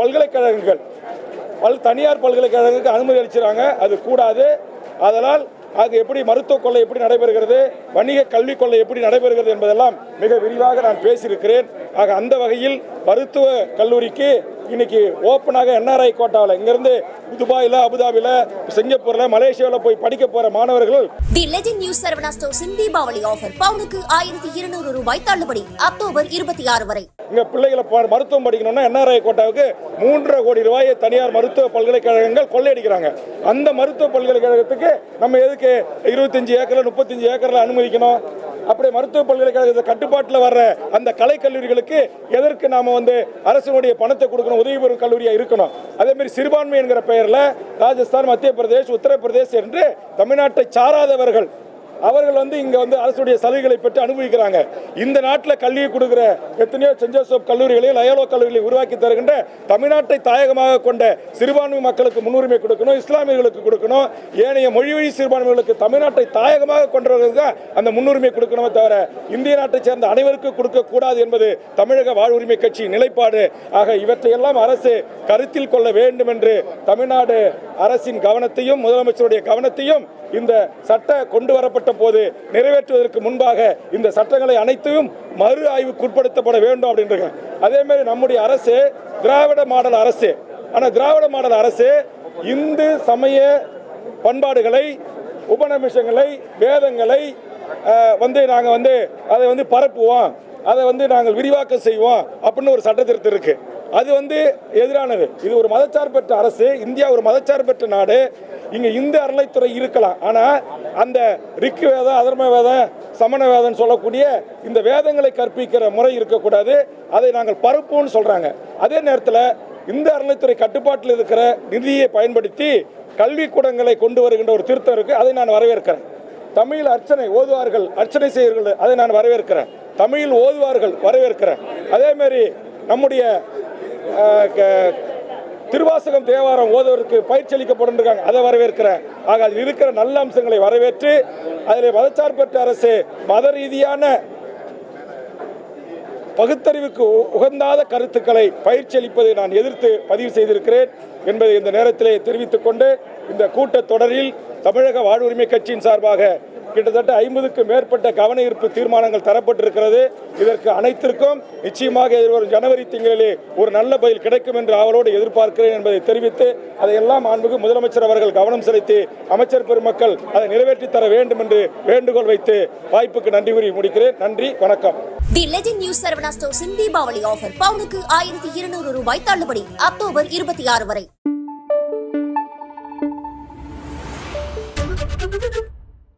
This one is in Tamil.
பல்கலைக்கழகங்கள். பல் தனியார் பல்கலைக்கழகங்களுக்கு அனுமதி அளிச்சிருக்காங்க அது கூடாது. அதனால் அது எப்படி மருத்துவ கொள்ளை எப்படி நடைபெறுகிறது? வணிக கல்விக் கொள்ளை எப்படி நடைபெறுகிறது என்பதெல்லாம் மிக விரிவாக நான் பேசியிருக்கிறேன். ஆக அந்த வகையில் மருத்துவ கல்லூரிக்கு இன்னைக்கு ஓப்பனாக என்ஆர்ஐ கோட்டாவில் இங்கிருந்து துபாயில் அபுதாபியில் சிங்கப்பூரில் மலேசியாவில் போய் படிக்க போகிற மாணவர்கள் தி லெஜண்ட் நியூஸ் சரவணா ஸ்டோர்ஸின் தீபாவளி ஆஃபர் பவுனுக்கு ஆயிரத்தி இருநூறு ரூபாய் தள்ளுபடி அக்டோபர் இருபத்தி ஆறு வரை. இங்க பிள்ளைகளை மருத்துவம் படிக்கணும்னா என்ஆர்ஐ கோட்டாவுக்கு மூன்றரை கோடி ரூபாயை தனியார் மருத்துவ பல்கலைக்கழகங்கள் கொள்ளையடிக்கிறாங்க. அந்த மருத்துவ பல்கலைக்கழகத்துக்கு நம்ம எதுக்கு இருபத்தஞ்சு ஏக்கர்ல முப்பத்தஞ்சு ஏக்கர்ல அனுமதிக்கணும்? அப்படி மருத்துவ பல்கலைக்கழகத்தை கட்டுப்பாட்டில் வர்ற அந்த கலை கல்லூரிகளுக்கு எதற்கு நாம வந்து அரசினுடைய பணத்தை கொடுக்கணும் உதவி பெறும் கல்லூரியாக இருக்கணும்? அதே மாதிரி சிறுபான்மை என்கிற பெயரில் ராஜஸ்தான் மத்திய பிரதேஷ் உத்தரப்பிரதேஷ் என்று தமிழ்நாட்டை சாராதவர்கள் அவர்கள் வந்து இங்கே வந்து அரசுடைய சலுகைகளை பெற்று அனுபவிக்கிறாங்க. இந்த நாட்டில் கல்வியை கொடுக்குற எத்தனையோ சென்ட் ஜோசப் கல்லூரிகளையும் லயோலோ கல்லூரிகளை உருவாக்கி தருகின்ற தமிழ்நாட்டை தாயகமாக கொண்ட சிறுபான்மை மக்களுக்கு முன்னுரிமை கொடுக்கணும் இஸ்லாமியர்களுக்கு கொடுக்கணும் ஏனைய மொழி வழி சிறுபான்மைகளுக்கு தமிழ்நாட்டை தாயகமாக கொண்டவர்களுக்கு தான் அந்த முன்னுரிமை கொடுக்கணுமே தவிர இந்திய நாட்டை சேர்ந்த அனைவருக்கும் கொடுக்கக்கூடாது என்பது தமிழக வாழ்வுரிமை கட்சி நிலைப்பாடு. ஆக இவற்றையெல்லாம் அரசு கருத்தில் கொள்ள வேண்டும் என்று தமிழ்நாடு அரசின் கவனத்தையும் முதலமைச்சருடைய கவனத்தையும் இந்த சட்ட கொண்டு வரப்பட்ட போது நிறைவேற்றுவதற்கு முன்பாக இந்த சட்டங்களை அனைத்தையும் மறு ஆய்வுக்கு உட்படுத்தப்பட வேண்டும் அப்படின்றாங்க. அதே மாதிரி நம்முடைய அரசு திராவிட மாடல் அரசு. ஆனால் திராவிட மாடல் அரசு இந்து சமய பண்பாடுகளை உபநிமிஷங்களை வேதங்களை வந்து நாங்கள் வந்து அதை வந்து பரப்புவோம். அதை வந்து நாங்கள் விரிவாக்கம் செய்வோம் அப்படின்னு ஒரு சட்ட திருத்தம் அது வந்து எதிரானது. இது ஒரு மதச்சார்பற்ற அரசு இந்தியா ஒரு மதச்சார்பற்ற நாடு. இங்கே இந்து அறநிலைத்துறை இருக்கலாம். ஆனால் அந்த ரிக்கு வேதம் அதர்ம வேதம் சமண வேதம் சொல்லக்கூடிய இந்த வேதங்களை கற்பிக்கிற முறை இருக்கக்கூடாது. அதை நாங்கள் பரப்புவோம்னு சொல்கிறாங்க அதே நேரத்தில் இந்த அறநிலைத்துறை கட்டுப்பாட்டில் இருக்கிற நிதியை பயன்படுத்தி கல்விக்கூடங்களை கொண்டு வருகின்ற ஒரு திருத்தம் இருக்குது அதை நான் வரவேற்கிறேன். தமிழில் அர்ச்சனை ஓதுவார்கள் அர்ச்சனை செய்கிறார்கள் அதை நான் வரவேற்கிறேன். தமிழில் ஓதுவார்கள் வரவேற்கிறேன். அதேமாரி நம்முடைய திருவாசகம் தேவாரம் ஓதவருக்கு பயிற்சி அளிக்கப்படும் இருக்காங்க அதை வரவேற்கிறேன். ஆக அதில் இருக்கிற நல்ல அம்சங்களை வரவேற்று அதில் மதச்சார்பற்ற அரசு மத ரீதியான பகுத்தறிவுக்கு உகந்தாத கருத்துக்களை பயிற்சி அளிப்பதை நான் எதிர்த்து பதிவு செய்திருக்கிறேன் என்பதை இந்த நேரத்திலே தெரிவித்துக் கொண்டு இந்த கூட்டத் தொடரில் தமிழக வாழ்வுரிமை கட்சியின் சார்பாக கிட்டத்தட்ட ஐம்பதுக்கு மேற்பட்ட கவன ஈர்ப்பு தீர்மானங்கள் தரப்பட்டிருக்கிறது. இதற்கு அனைத்திற்கும் நிச்சயமாக எதிர்வரும் ஜனவரி திங்களிலே ஒரு நல்ல பதில் கிடைக்கும் என்று அவரோடு எதிர்பார்க்கிறேன் என்பதை தெரிவித்து அதையெல்லாம் மாண்புக்கு முதலமைச்சர் அவர்கள் கவனம் செலுத்தி அமைச்சர் பெருமக்கள் அதை நிறைவேற்றி தர வேண்டும் என்று வேண்டுகோள் வைத்து வாய்ப்புக்கு நன்றி கூறி முடிக்கிறேன். நன்றி வணக்கம். தி லெஜெண்ட் நியூஸ் சரவணா ஸ்டோர்ஸின் தீபாவளி ஆஃபர் பவுனுக்கு ஆயிரத்தி இருநூறு ரூபாய் தள்ளுபடி அக்டோபர் இருபத்தி ஆறு வரை.